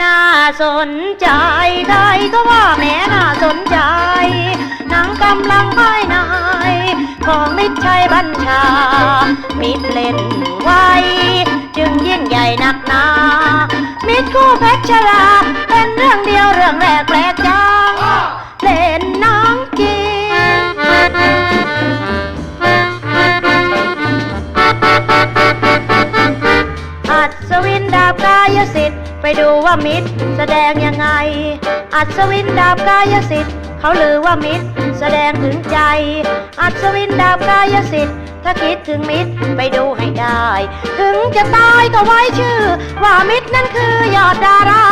น่าสนใจใครก็ว่าแม่น่าสนใจ หนังกำลังภายในของมิตรชัยบัญชา มิตรเล่นไวจึงยิ่งใหญ่หนักหนา มิตรคู่เพชรชรา ศวินดาบกายสิทธิ์ไปดูว่ามิตรแสดงยังไง อัศวินดาบกายสิทธิ์เขาลือว่ามิตรแสดงถึงใจ อัศวินดาบกายสิทธิ์ถ้าคิดถึงมิตรไปดูให้ได้ ถึงจะตายก็ไว้ชื่อ ว่ามิตรนั้นคือยอดดารา